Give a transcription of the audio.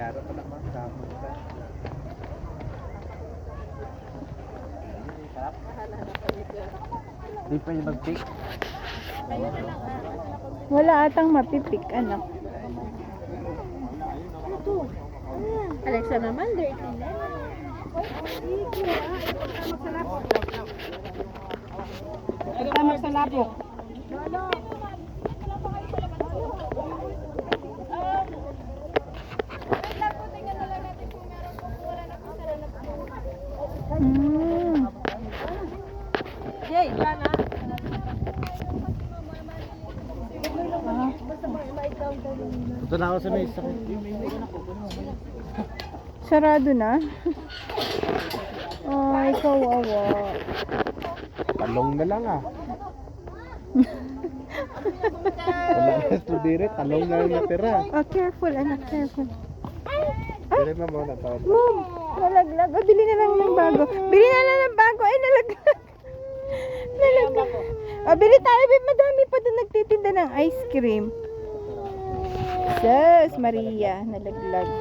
Yara pa naman, tama na. Hindi pa niya mag-pick? Wala atang mapipick, anak. Ito. Alexa naman, dirty na. Tamak sa lapok. Tamak sa lapok. Jay, Jana. Ito na ako sa may sakit. Sarado na? Ay, kawawa. Talong na lang ah. Wala na strawberry, talong na lang natira. Oh, careful, anak, careful. Pero na muna to. Mom, nalaglag. Oh, bili na lang ng bago. Bili na lang ng bago. Ay, nalaglag. Nalaglag. Oh, bili tayo. babe. Madami pa doon nagtitinda ng ice cream. Sus, Maria, nalaglag.